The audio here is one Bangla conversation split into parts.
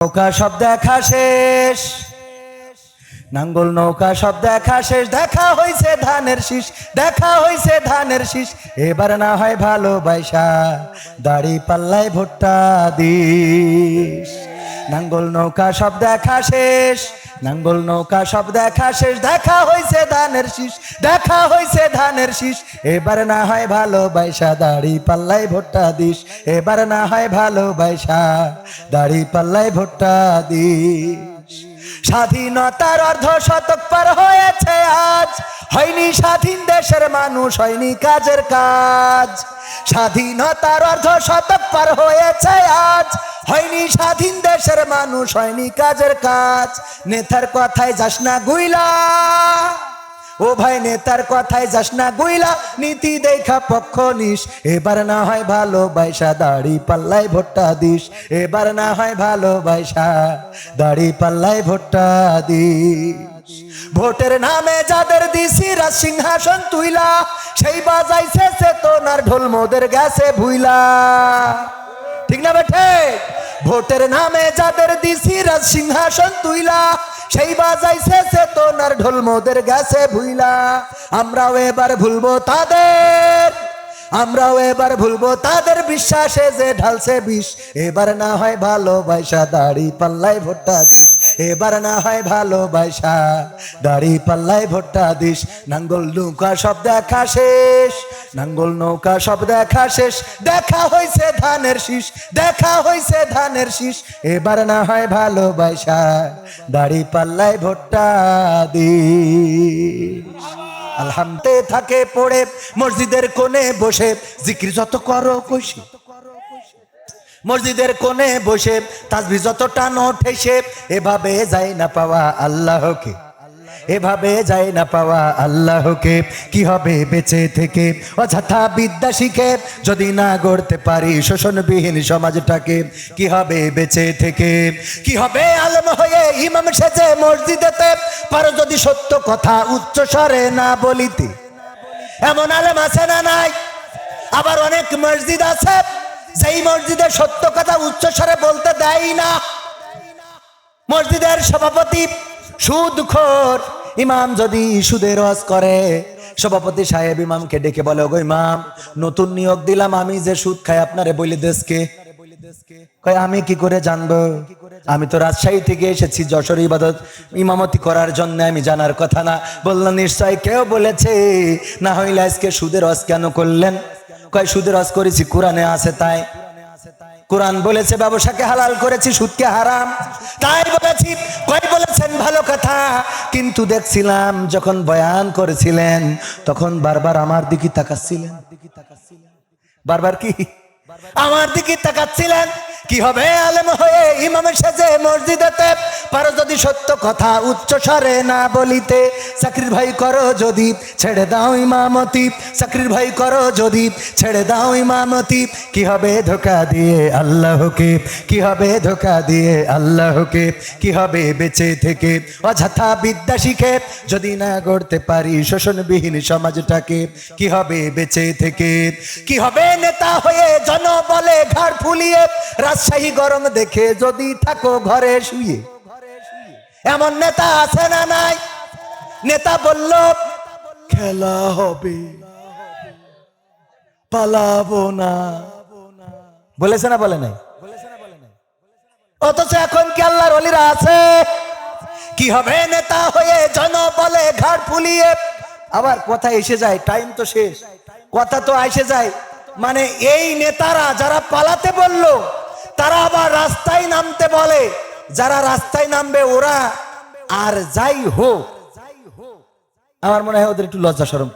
নৌকা সব দেখা শেষ। নাঙ্গল নৌকা সব দেখা শেষ। দেখা হইছে ধানের শীষ, দেখা হইছে ধানের শীষ। এবার না হয় ভালোবাসা দাড়ি পাল্লাই ভুট্টা দিস। নাঙ্গল নৌকা সব দেখা শেষ। নাঙ্গল নৌকা সব দেখা শেষ, দেখা হয়েছে ধানের শীষ, দেখা হয়েছে ধানের শীষ। এবার না হয় ভালো বাইসা দাড়ি পাল্লাই ভুট্টা দিস। এবার না হয় ভালো বাইসা দাড়ি পাল্লাই ভুট্টা দিস। স্বাধীনতার অর্ধ শতক পার হয়েছে আজ। হয়নি স্বাধীন দেশের মানুষ, হয়নি কাজের কাজ। স্বাধীনতার অর্ধ শতক পার হয়েছে আজ। হয়নি স্বাধীন দেশের মানুষ, হয়নি কাজের কাজ। নেতার কথায় যাস না গুইলা। ও ভাই নেতার কথায় যাস না গুইলা, নীতি দেখা পক্ষ নিস। এবার না হয় ভালো বাইসা, দাড়ি পাল্লাই ভোট্টা দিস। এবার না হয় ভালো বাইসা, দাড়ি পাল্লাই ভোট্টা দিস। ভোটের নামে যাদের দিছি রাজ সিংহাসন তুইলা, সেই বাজাইছে চেতনার ঢোল মোদের গেছে ভুইলা। ঠিক না বেঠে? ভোটের নামে যাদের দিছি রাজ সিংহাসন তুইলা সেই বাজাইছে চেতনার ঢোল মোদের গেছে ভুইলা। আমরাও এবার ভুলবো তাদের, আমরাও এবার ভুলবো তাদের বিশ্বাসে যে ঢালছে বিষ। এবার না হয় ভালোবাসা দাড়ি পাল্লাই ভোটটা দিস। এবার না হয় ভালোবাসা। দাড়ি পাল্লাই ভোট্টা দিস, নাঙ্গল নৌকা সব দেখা শেষ। নাঙ্গল নৌকা সব দেখা শেষ, দেখা হইছে ধানের শীষ, দেখা হইছে ধানের শীষ। এবার না হয় ভালোবাসা, দাড়ি পাল্লাই ভোট্টা দিস। আলহামদে থাকে পড়ে, মসজিদের কোণে বসে, জিক্রি যত করো কইসি। মসজিদের কোণে বসে তাসবি যত টানো ঠেসে এভাবে যায় না পাওয়া আল্লাহকে। এভাবে যায় না পাওয়া আল্লাহকে। কি হবে বেঁচে থেকে? অযথা বিদ্যা শিখে যদি না গড়তে পারি শোষণবিহীন সমাজটাকে, কি হবে বেঁচে থেকে? কি হবে আলম হয়ে ইমাম সেজে মসজিদেতে? পারো যদি সত্য কথা উচ্চ স্বরে না বলিতে। এমন আলেম আছে না নাই? আবার অনেক মসজিদ আছে। যেই মসজিদে সত্য কথা উচ্চ স্বরে বলতে দেয় না, মসজিদের সভাপতি সুদখোর। ইমাম যদি সুদের রস করে, সভাপতি সাহেব ইমামকে ডেকে বলে গো ইমাম, নতুন নিয়োগ দিলাম, আমি যে সুদ খাই, আপনারে বলি দেশকে আমি কি করে জানব? আমি তো রাজশাহী থেকে এসেছি, যশোর ইবাদত, ইমামতি করার জন্য, আমি জানার কথা না। বললাম নিশ্চয় কেউ বলেছে, না হইলে আজকে সুদের রস কেন করলেন? কয়, সুদের রস করেছি, কোরআনে আছে তাই। কোরআন বলেছে, ব্যবসাকে হালাল করেছি, সুদকে হারাম। তাই বলেছি, কয় বলেছেন, ভালো কথা। কিন্তু দেখছিলাম, যখন বয়ান করেছিলেন, তখন বারবার আমার দিকে তাকাচ্ছিলেন। বারবার কি? আমার দিকে তাকাচ্ছিলেন? কি হবে আলেম হয়ে ইমামের সাজে মসজিদেতে? পারো যদি সত্য কথা উচ্চ স্বরে না বলিতে। চাকরির ভাই করো যদি, ছেড়ে দাও ইমামতি। চাকরির ভাই করো যদি, ছেড়ে দাও ইমামতি। কি হবে ধোকা দিয়ে আল্লাহকে? কি হবে ধোকা দিয়ে আল্লাহকে? কি হবে বেঁচে থেকে? অযথা বিদ্যা শিখে যদি না গড়তে পারি শোষণবিহীন সমাজটাকে, কি হবে বেঁচে থেকে? কি হবে নেতা হয়ে জন বলে ঘাড় ফুলিয়ে রাজশাহী গরম দেখে যদি থাকো ঘরে শুয়ে। এমন নেতা আছে না নাই? নেতা বলল, খেলা হবে। পালাবো না। বলেছে না বলে নাই? অথচ এখন কি আল্লাহর অলিরা আছে? কি হবে নেতা হয়ে জন বলে ঘাড় ফুলিয়ে? আবার কথা এসে যায় টাইম তো শেষ। কথা তো এসে যায়। মানে এই নেতারা যারা পালাতে বলল তারা আবার রাস্তায় নামতে বলে। যারা রাস্তায় নামবে ওরা আর যাই হোক। আমার মনে হয় ওদের একটু লজ্জা সরম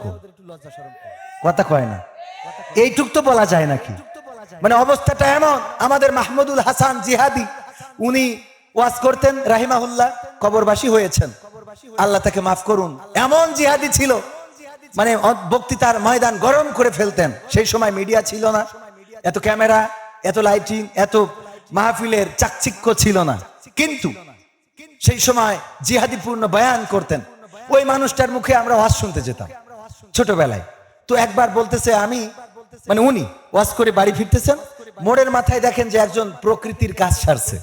কথা কয় না। এইটুক তো বলা যায় নাকি? মানে অবস্থাটা এমন। আমাদের মাহমুদুল হাসান জিহাদি, উনি ওয়াজ করতেন, রাহিমাহুল্লাহ, কবরবাসী হয়েছেন। আল্লাহ তাকে মাফ করুন। এমন জিহাদি ছিল। মানে বক্তৃতার ময়দান গরম করে ফেলতেন। সেই সময় মিডিয়া ছিল না। এত ক্যামেরা এত লাইটিং এত মাহফিলের চাকচিক্য ছিল না। কিন্তু সেই সময় জিহাদিপূর্ণ বয়ান করতেন। ওই মানুষটার মুখে আমরা ওয়াজ শুনতে যেতাম ছোটবেলায়। তো একবার বলতেছে, আমি মানে উনি ওয়াজ করে বাড়ি ফিরতেছেন। মোড়ের মাথায় দেখেন যে একজন প্রকৃতির কাজ সারছে।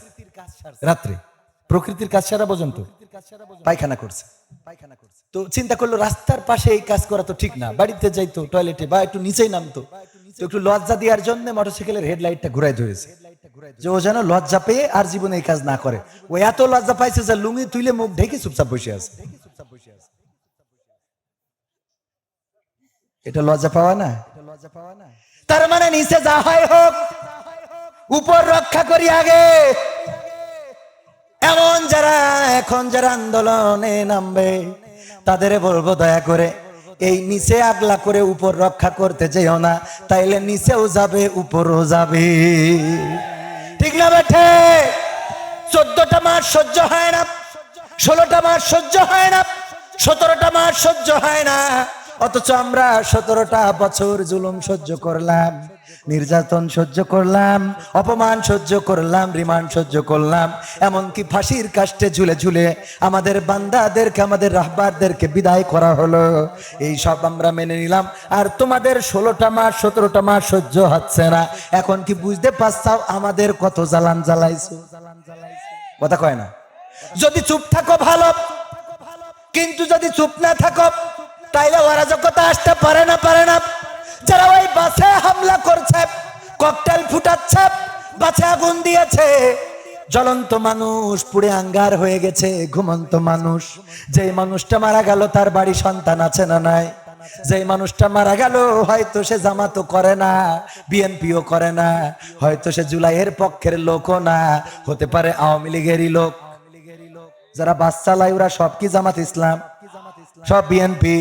রাত্রে। প্রকৃতির কাজ সারা পর্যন্ত পায়খানা করছে। পায়খানা করছে তো চিন্তা করল, রাস্তার পাশে এই কাজ করা তো ঠিক না। বাড়িতে যাইতো টয়লেটে বা একটু নিচেই নামতো। তো একটু লজ্জা দেওয়ার জন্য মোটরসাইকেলের হেডলাইটটা ঘুরাই ধরেছে। যে ও যেন লজ্জা পেয়ে আর জীবনে এই কাজ না করে। ও এত লজ্জা পাইছে যে লুঙ্গি তুইলে মুখ ঢেকে চুপচাপ বসে আছে। এটা লজ্জা পাওয়া না? তার মানে নিচে যা হয় হোক, উপর রক্ষা করি আগে। এমন যারা এখন যারা আন্দোলনে নামবে, তাদের বলব দয়া করে এই নিচে আগলা করে উপর রক্ষা করতে যেও না, তাইলে নিচেও যাবে, উপরও যাবে। ঠিক না বেঠে? চোদ্দটা মাস সহ্য হয় না, ষোলোটা মাস সহ্য হয় না, সতেরোটা মাস সহ্য হয় না, অথচ আমরা সতেরোটা বছর জুলুম সহ্য করলাম। নির্যাতন সহ্য করলাম, অপমান সহ্য করলাম, রিমান্ড সহ্য করলাম, এমনকি ফাঁসির কাষ্টে ঝুলে ঝুলে আমাদের বান্দাদেরকে, আমাদের রাহবারদেরকে বিদায় করা হলো। এই সব আমরা মেনে নিলাম। আর তোমাদের ষোলোটা মাস, সতেরোটা মাস সহ্য হচ্ছে না। এখন কি বুঝতে পারছাও? আমাদের কত জ্বালান জ্বালাইছো। কথা কয় না? যদি চুপ থাকো ভালো, কিন্তু যদি চুপ না থাকো, তাইলে অরাজকতা আসতে পারে না পারে না। যারা ওই বাসে হামলা করছে ককটেল ফুটাচ্ছে, বাসে আগুন দিয়েছে। জ্বলন্ত মানুষ, পুড়ে আঙ্গার হয়ে গেছে, ঘুমন্ত মানুষ। যে মানুষটা মারা গেল, তার বাড়ি সন্তান আছে না নাই? যে মানুষটা মারা গেল, হয়তো সে জামাতো করে না, বিএনপিও করে না। হয়তো সে জুলাইয়ের পক্ষের লোকও না, হতে পারে আওয়ামী লীগেরই লোক। যারা বাস চালায়, ওরা সব কি জামাত ইসলাম? সব বিএনপি।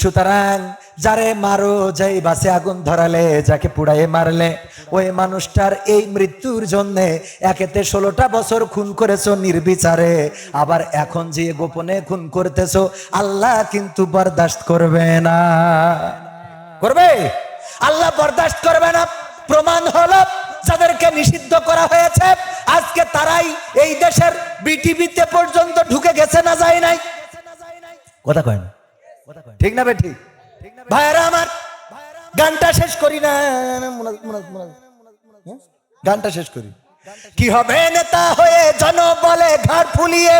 সুতরাং যারে মারো যাই বাসে আগুন ধরালে, যাকে পুড়াইয়ে মারলে, ওই মানুষটার এই মৃত্যুর জন্য একেতে ষোলোটা বছর খুন করেছ নির্বিচারে, আবার এখন যে গোপনে খুন করতেছো, আল্লাহ কিন্তু বরদাস্ত করবে না। করবে? আল্লাহ বরদাস্ত করবে না। প্রমাণ হলো, যাদেরকে নিষিদ্ধ করা হয়েছে, আজকে তারাই এই দেশের বিটিভিতে পর্যন্ত ঢুকে গেছে না যায় নাই? কথা কয় না। ঠিক না বে ঠিক? ভাইরা আমার গানটা শেষ করি না হ্যাঁ? গানটা শেষ করি। কি হবে নেতা হয়ে জন বলে ঘাট ফুলিয়ে?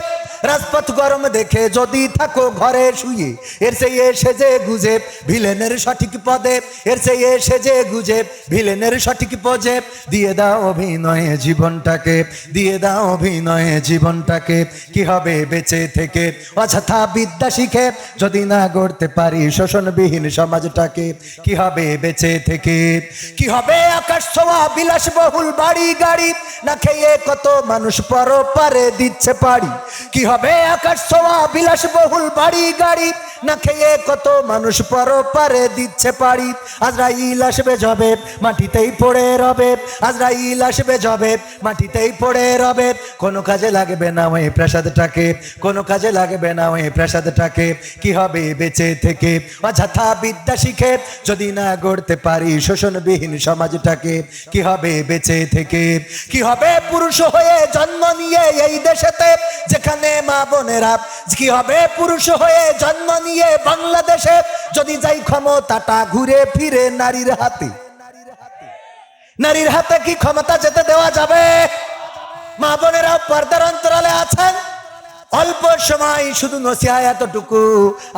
রাজপথ গরম দেখে যদি থাকো ঘরে শুয়ে, এর সেই এসে যে গুজে ভিলেনের সঠিক পদে, এর সেই এসে যে গুজে ভিলেনের সঠিক পদে। দিয়ে দাও অভিনয়ে জীবনটাকে, দিয়ে দাও অভিনয়ে জীবনটাকে, কি হবে বেঁচে থেকে? অযথা বিদ্যা শিখে যদি না গড়তে পারি শোষণবিহীন সমাজটাকে, কি হবে বেঁচে থেকে? কি হবে আকাশ ছোঁয়া, বিলাসবহুল বাড়ি গাড়ি না খেয়ে কত মানুষ পর পারে দিচ্ছে পাড়ি। কি হবে আকাশ ছোঁয়া বিলাসবহুল বাড়ি গাড়ি, না খেয়ে কত মানুষ পর পারে দিচ্ছে পাড়ি। আজরাইল আসবে জবে, মাটিতেই পড়ে রবে। আজরাইল আসবে জবে, মাটিতেই পড়ে রবে। কোনো কাজে লাগবে না ওই প্রাসাদটাকে, কোনো কাজে লাগবে না ওই প্রাসাদটাকে। কি হবে বেঁচে থেকে? অযথা বিদ্যা শিখে, যদি না গড়তে পারি শোষণবিহীন সমাজটাকে, কি হবে বেঁচে থেকে? কি হবে পুরুষ হয়ে জন্ম নিয়ে এই দেশেতে? যেখানে মা বোনেরা, কি হবে পুরুষ হয়ে জন্ম নিয়ে বাংলাদেশে? যদি যাই ক্ষমতাটা ঘুরে ফিরে নারীর হাতে। নারীর হাতে কি ক্ষমতা যেতে দেওয়া যাবে? মা বোনেরা পর্দার অন্তরালে আছেন? অল্প সময় শুধু নসিহা এতটুকু।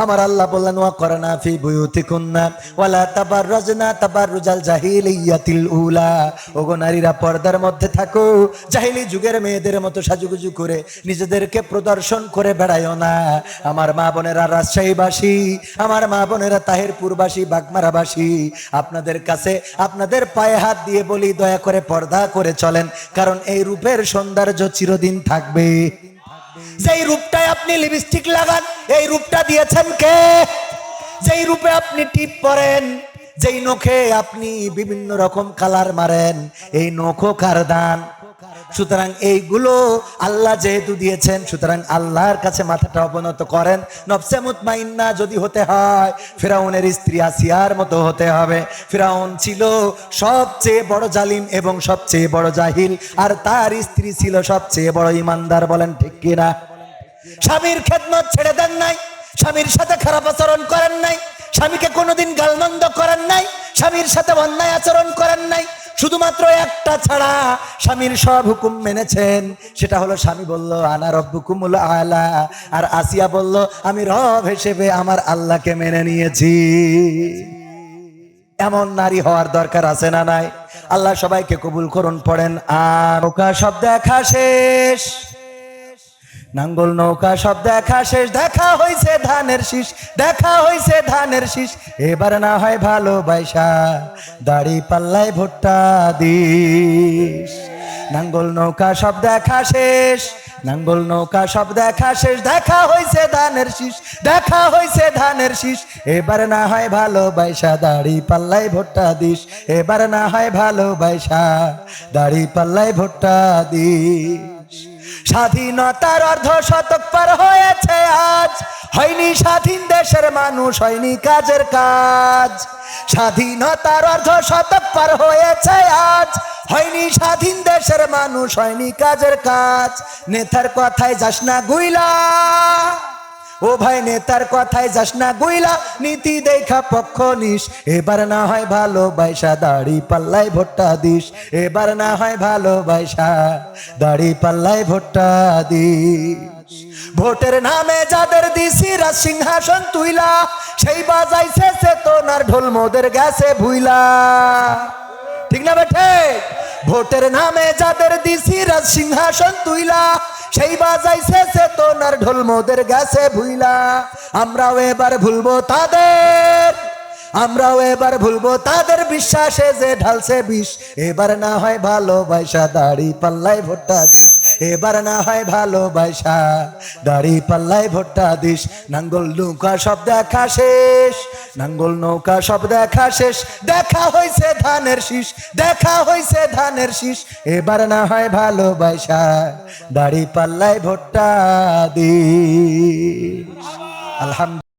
আমার আল্লাহ বললেন, ওয়া করনা ফি বুয়ুতিকুন্না ওয়ালা তাবাররাজনা তাবাররুজাল জাহিলিয়াতিল উলা। ওগো নারীরা পর্দার মধ্যে থাকো, জাহিলি যুগের মেয়েদের মতো সাজুগুজু করে, নিজেদেরকে প্রদর্শন করে বেড়ায়ও না। আমার মা বোনেরা রাজশাহীবাসী, আমার মা বোনেরা তাহিরপুরবাসী, বাগমারাবাসী, আপনাদের কাছে আপনাদের পায়ে হাত দিয়ে বলি, দয়া করে পর্দা করে চলেন, কারণ এই রূপের সৌন্দর্য চিরদিন থাকবে। যেই রূপটায় আপনি লিপস্টিক লাগান, এই রূপটা দিয়েছেন কে? যেই রূপে আপনি টিপ পরেন, যেই নখে আপনি বিভিন্ন রকম কালার মারেন, এই নখও কার দান? সুতরাং এইগুলো আল্লাহ যেহেতু দিয়েছেন, সুতরাং আল্লাহর কাছে মাথাটা অবনত করেন। নফসে মুতমাইন্না যদি হতে হয়, ফেরাউনের স্ত্রী আসিয়ার মতো হতে হবে। ফেরাউন ছিল সবচেয়ে বড় জালিম এবং সবচেয়ে বড় জাহিল, আর তার স্ত্রী ছিল সবচেয়ে বড় ইমানদার, বলেন ঠিক কিনা স্বামীর খেদমত ছেড়ে দেন নাই, স্বামীর সাথে খারাপ আচরণ করেন নাই, স্বামীকে কোনোদিন গালমন্দ করেন নাই, স্বামীর সাথে অন্যায় আচরণ করেন নাই শুধুমাত্র একটা ছাড়া স্বামীর সব হুকুম মেনেছেন। সেটা হলো স্বামী বলল, আনা রব্বুকুমুল আলা। আর আসিয়া বলল, আমি রব হিসেবে আমার আল্লাহকে মেনে নিয়েছি। এমন নারী হওয়ার দরকার আছে না নাই? আল্লাহ সবাইকে কবুল করুন, পড়েন আর ওকা সব দেখা শেষ। নাঙ্গল নৌকা, সব দেখা শেষ, দেখা হইছে ধানের শীষ, দেখা হইছে ধানের শীষ। এবার না হয় ভালোবাসা দাড়ি পাল্লাই ভুট্টা দিস। নাঙ্গল নৌকা, সব দেখা শেষ, নাঙ্গল নৌকা, সব দেখা শেষ, দেখা হইছে ধানের শীষ, দেখা হইছে ধানের শীষ। এবার না হয় ভালোবাসা দাড়ি পাল্লাই ভুট্টা দিস। এবার না হয় ভালোবাসা দাড়ি পাল্লাই ভুট্টা দিস। স্বাধীনতার অর্ধ শতক পার হয়েছে আজ। হয়নি স্বাধীন দেশের মানুষ, হয়নি কাজের কাজ। স্বাধীনতার অর্ধ শতক পার হয়েছে আজ। হয়নি স্বাধীন দেশের মানুষ, হয়নি কাজের কাজ। নেতার কথায় যাস না গুইলা। ও ভাই নেতার কথায় যাস না গুইলা, নীতি দেখা পক্ষ নিস। এবার না হয় ভালোবাসা, দাড়ি পাল্লাই ভোট্টা দিস। এবার না হয় ভালোবাসা, দাড়ি পাল্লাই ভোট্টা দিস। ভোটের নামে যাদের দিছি রাজ সিংহাসন তুইলা, সেই বাজাইছে চেতনার ঢোল মোদের গেছে ভুইলা। ঠিক না বেঠে? ভোটের নামে যাদের দিছি রাজ সিংহাসন তুইলা সেই বাজাইছে চেতনার ঢোল মোদের গেছে ভুইলা। আমরাও এবার ভুলবো তাদের, আমরাও এবার ভুলবো তাদের বিশ্বাসে যে ঢালছে বিষ। এবার না হয় ভালোবাসা দাড়ি পাল্লাই ভোট্টা দিস। এবার না হয় ভালোবাসা দাড়ি পাল্লাই ভোট্টা দিস। নাঙ্গল নৌকা সব দেখা শেষ। নাঙ্গল নৌকা সব দেখা শেষ। দেখা হয়েছে ধানের শীষ, দেখা হয়েছে ধানের শীষ। এবার না হয় ভালোবাসা দাড়ি পাল্লাই ভোট্টা দি আলহামদুলিল্লাহ।